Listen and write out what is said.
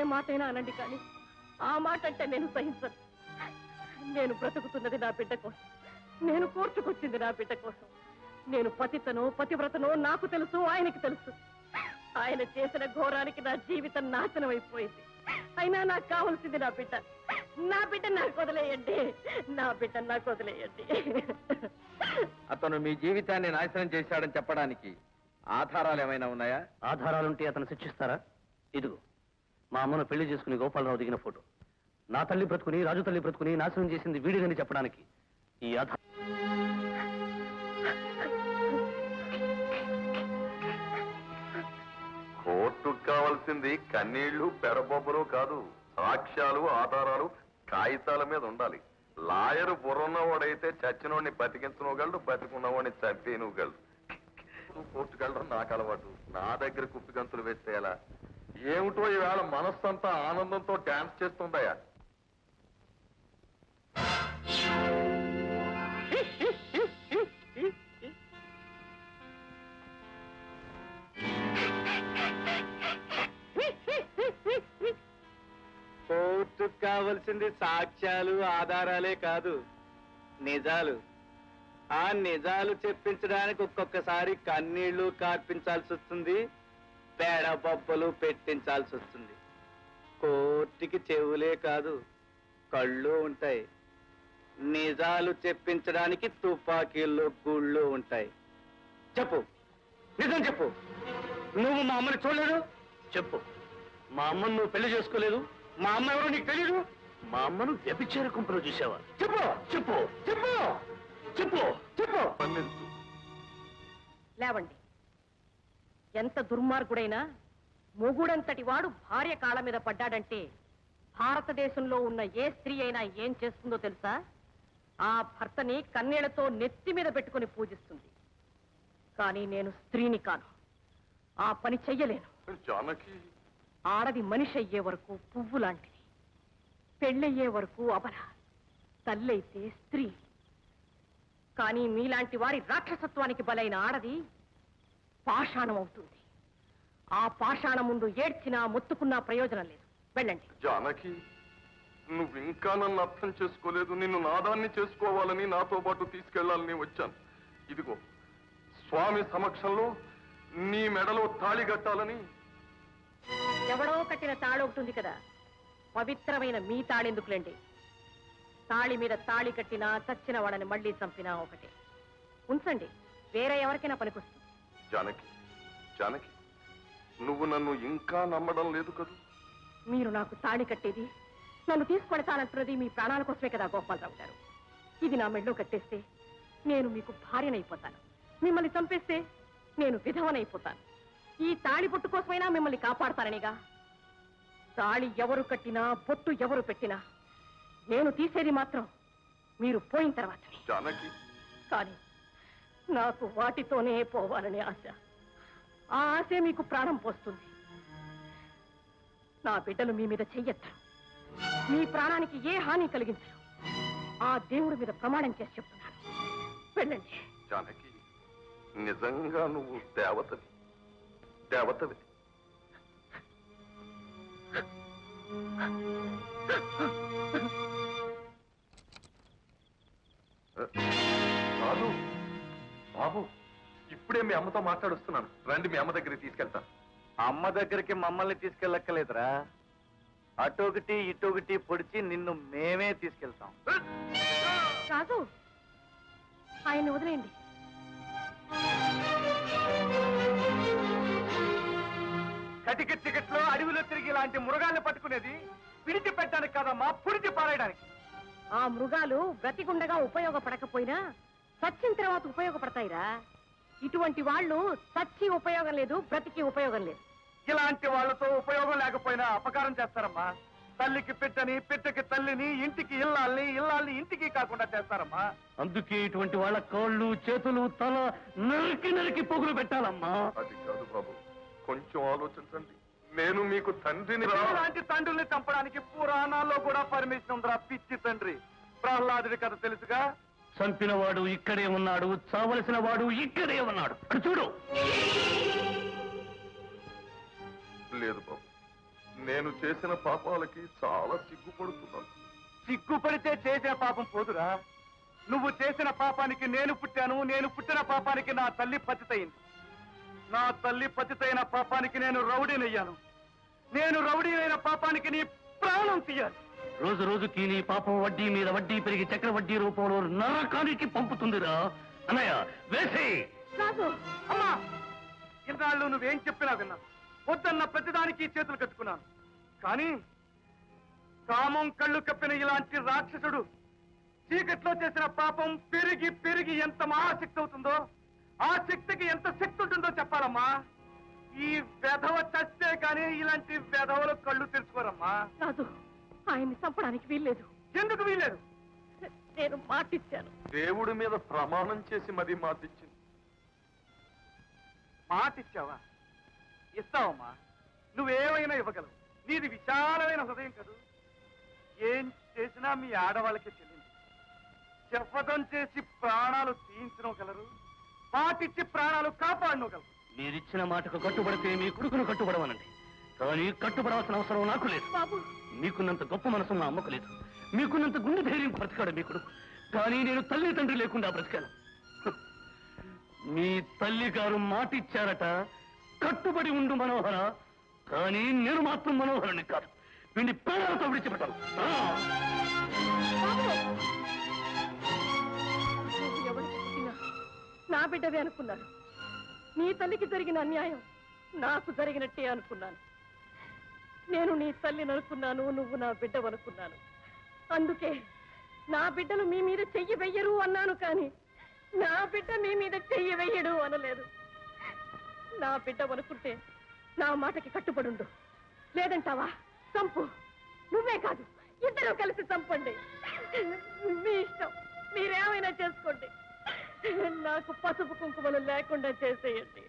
ఏ మాటైనా అనండి కానీ ఆ మాట అంటే నేను సహించను. నేను బ్రతుకుతున్నది నా బిడ్డ కోసం. నేను కోర్టుకొచ్చింది నా బిడ్డ కోసం. నేను పతితనో పతివ్రతనో నాకు తెలుసు ఆయనకి తెలుసు. ఆయన చేసిన ఘోరానికి నా జీవితం నాశనం అయిపోయింది. అయినా నాకు కావాల్సింది నా బిడ్డ. నా బిడ్డ నాకు వదిలేయండి. నా బిడ్డ నాకు వదిలేయండి. అతను మీ జీవితాన్ని నాశనం చేశాడని చెప్పడానికి ఆధారాలు ఏమైనా ఉన్నాయా? ఆధారాలుంటే అతను శిక్షిస్తారా? ఇదిగో. మా అమ్మను పెళ్ళి చేసుకుని గోపాలరావు దిగిన ఫోటో. నా తల్లి బ్రతుకుని రాజు తల్లి బ్రతుకుని నాశనం చేసింది వీడిదని చెప్పడానికి ఈ ఆధారం. కోర్టుకు కావాల్సింది కన్నీళ్ళు పెడబొబ్బలు కాదు. సాక్ష్యాలు ఆధారాలు కాగితాల మీద ఉండాలి. లాయరు బుర్రన్నవాడైతే చచ్చినోడిని బతికించనుగలడు బతికున్నవాడిని చంపేనుగలడు కోర్టుకెళ్ళడం నాకు అలవాటు. నా దగ్గర కుప్పి గంతులు వేస్తే ఎలా? ఏమిటో ఈవేళ మనస్సంతా ఆనందంతో డాన్స్ చేస్తుందయ్యా. కోర్టుకు కావలసింది సాక్ష్యాలు ఆధారాలే కాదు. నిజాలు. ఆ నిజాలు చెప్పించడానికి ఒక్కొక్కసారి కన్నీళ్ళు కార్పించాల్సి వస్తుంది పేడబొబ్బలు పెట్టించాల్సి వస్తుంది. కోర్టుకి చెవులే కాదు కళ్ళు ఉంటాయి. నిజాలు చెప్పించడానికి తుపాకీల్లో గుళ్ళు ఉంటాయి. చెప్పు. నిజం చెప్పు. నువ్వు మా అమ్మని చూడలేదు? చెప్పు. మా అమ్మను నువ్వు పెళ్ళి చేసుకోలేదు? మా అమ్మ ఎవరో నీకు తెలియదు మా అమ్మను వ్యభిచార కుంపలో చూసావా చెప్పు. చెప్పు. చెప్పు. చెప్పు. చెప్పు. లేవండి. ఎంత దుర్మార్గుడైనా మొగుడంతటి వాడు భార్య కాళ్ళ మీద పడ్డాడంటే భారతదేశంలో ఉన్న ఏ స్త్రీ అయినా ఏం చేస్తుందో తెలుసా? ఆ భర్తని కన్నీళ్ళతో నెత్తి మీద పెట్టుకుని పూజిస్తుంది. కానీ నేను స్త్రీని కాను. ఆ పని చెయ్యలేను. జానకి? ఆడది మనిషి అయ్యే వరకు పువ్వు లాంటిది. పెళ్ళయ్యే వరకు అబల తల్లైతే స్త్రీ. కానీ మీలాంటి వారి రాక్షసత్వానికి బలైన ఆడది పాషాణం అవుతుంది ఆ పాషాణం ముందు ఏడ్చినా మొత్తుకున్నా ప్రయోజనం లేదు. వెళ్ళండి. జానకి నువ్వు ఇంకా నన్ను అర్థం చేసుకోలేదు. నిన్ను నాదాన్ని చేసుకోవాలని నాతో పాటు తీసుకెళ్ళాలని వచ్చాను. ఇదిగో స్వామి సమక్షంలో నీ మెడలో తాళి కట్టాలని. ఎవడో కట్టిన తాళి ఒకటి ఉంది కదా. పవిత్రమైన మీ తాళెందుకులేండి తాళి మీద తాళి కట్టినా చచ్చిన వాడని మళ్ళీ చంపినా ఒకటే. ఉంచండి. వేరే ఎవరికైనా పనికొస్తుంది. జానకి జానకి నువ్వు నన్ను ఇంకా నమ్మడం లేదు కదూ? మీరు నాకు తాళి కట్టేది నన్ను తీసుకెడతానంటున్నది మీ ప్రాణాల కోసమే కదా గోపాలరావు గారు. ఇది నా మెళ్ళో కట్టేస్తే నేను మీకు భార్యనైపోతాను. మిమ్మల్ని చంపేస్తే నేను విధవనైపోతాను. ఈ తాళి పొట్టు కోసమైనా మిమ్మల్ని కాపాడతాననిగా? తాళి ఎవరు కట్టినా పొట్టు ఎవరు పెట్టినా నేను తీసేది మాత్రం మీరు పోయిన తర్వాతనే. జానకి. కానీ నాకు వాటితోనే పోవాలనే ఆశ. ఆ ఆశే మీకు ప్రాణం పోస్తుంది. నా బిడ్డలు మీ మీద చెయ్యొచ్చు మీ ప్రాణానికి ఏ హాని కలిగించరు. ఆ దేవుడి మీద ప్రమాణం చేసి చెప్తున్నాను. వెళ్ళండి. జానకి నిజంగా నువ్వు దేవతవి. దేవతవి. బాబు బాబు ఇప్పుడే మీ అమ్మతో మాట్లాడుస్తున్నాను. రండి మీ అమ్మ దగ్గరికి తీసుకెళ్తాను. అమ్మ దగ్గరికి మమ్మల్ని తీసుకెళ్ళక్కలేదురా. అటొకటి ఇటొకటి పొడిచి నిన్ను మేమే తీసుకెళ్తాం. రాజు ఆయన్ని వదిలేయండి. కటిక టికెట్లో అడవిలో తిరిగి ఇలాంటి మృగాల్ని పట్టుకునేది పిడిచి పెట్టడానికి కాదమ్మా పుడిచి పారేయడానికి. ఆ మృగాలు బ్రతికుండగా ఉపయోగపడకపోయినా చచ్చిన తర్వాత ఉపయోగపడతాయిరా. ఇటువంటి వాళ్ళు చచ్చి ఉపయోగం లేదు బ్రతికి ఉపయోగం లేదు. ఇలాంటి వాళ్ళతో ఉపయోగం లేకపోయినా అపకారం చేస్తారమ్మా. తల్లికి పెట్టని పెట్టకి తల్లిని ఇంటికి ఇల్లాల్ని ఇల్లాల్ని ఇంటికి కాకుండా చేస్తారమ్మా. అందుకే ఇటువంటి వాళ్ళ కాళ్ళు చేతులు తల నరికి నరికి పొగులు పెట్టాలమ్మా. అది కాదు బాబు. కొంచెం ఆలోచించండి. నేను మీకు తండ్రిని రా. ఇలాంటి తండ్రుల్ని చంపడానికి పురాణాల్లో కూడా పర్మిషన్ ఉందిరా పిచ్చి తండ్రి. ప్రహ్లాదుడి కథ తెలుసుగా? చంపిన వాడు ఇక్కడే ఉన్నాడు చావలసిన వాడు ఇక్కడే ఉన్నాడు. అటు చూడు. లేదు బాబు. నేను చేసిన పాపాలకి చాలా సిగ్గుపడుతున్నాను. సిగ్గుపడితే చేసే పాపం పోదురా. నువ్వు చేసిన పాపానికి నేను పుట్టాను నేను పుట్టిన పాపానికి నా తల్లి పతితయింది. నా తల్లి పతితైన పాపానికి నేను రౌడీనయ్యాను. నేను రౌడీనైన పాపానికి నీ ప్రాణం తీయాలి. రోజు రోజుకి నీ పాపం వడ్డీ మీద వడ్డీ పెరిగి చక్ర వడ్డీ రూపంలో నరకానికి పంపుతుందిరా. అన్నయ్య వేసి! అమ్మా! ఇన్నాళ్ళు నువ్వేం చెప్పినా విన్నాను. వద్దన్న ప్రతిదానికి చేతులు కట్టుకున్నాను. కానీ కామం కళ్ళు కప్పిన ఇలాంటి రాక్షసుడు చీకట్లో చేసిన పాపం పెరిగి పెరిగి ఎంత మహాశక్తి అవుతుందో ఆ శక్తికి ఎంత శక్తి ఉంటుందో చెప్పాలమ్మా. ఈ వెధవ చస్తే కానీ ఇలాంటి వెధవలు కళ్ళు తెరుచుకోరమ్మా. ఆయన్ని చంపడానికి వీల్లేదు. ఎందుకు వీలేదు నేను మాటిచ్చాను. దేవుడి మీద ప్రమాణం చేసి మరీ మాటిచ్చింది. మాట ఇచ్చావా ఇస్తావమ్మా. నువ్వేమైనా ఇవ్వగలవు. నీది విశాలమైన హృదయం కదూ. ఏం చేసినా మీ ఆడవాళ్ళకి చెల్లింది చెప్పడం చేసి ప్రాణాలు తీయించగలరు మాటిచ్చి ప్రాణాలు కాపాడనగలరు. మీరిచ్చిన మాటకు కట్టుబడితే మీ కొడుకును కట్టుబడవనండి కానీ కట్టుబడాల్సిన అవసరం నాకు లేదు. బాబు. మీకున్నంత గొప్ప మనసు మా అమ్మకు లేదు. మీకున్నంత గుండె ధైర్యం బ్రతికాడు మీ కొడుకు. కానీ నేను తల్లి తండ్రి లేకుండా బ్రతికాను. మీ తల్లి గారు మాటిచ్చారట కట్టుబడి ఉండు మనోహర కానీ నేను మాత్రం మనోహరుని కాదు. వీడిని పేదలతో విడిచిపెట్టాను నా బిడ్డవే అనుకున్నాను. నీ తల్లికి జరిగిన అన్యాయం నాకు జరిగినట్టే అనుకున్నాను. నేను నీ తల్లిని అనుకున్నాను నువ్వు నా బిడ్డవనుకున్నాను. అందుకే నా బిడ్డలు మీ మీద చెయ్యి వెయ్యరు అన్నాను కానీ నా బిడ్డ మీ మీద చెయ్యి వెయ్యడు అనలేదు. నా బిడ్డ అనుకుంటే నా మాటకి కట్టుబడుండు. లేదంటావా? చంపు. నువ్వే కాదు ఇద్దరు కలిసి చంపండి. మీ ఇష్టం. మీరేమైనా చేసుకోండి. నాకు పసుపు కుంకుమలు లేకుండా చేసేయండి.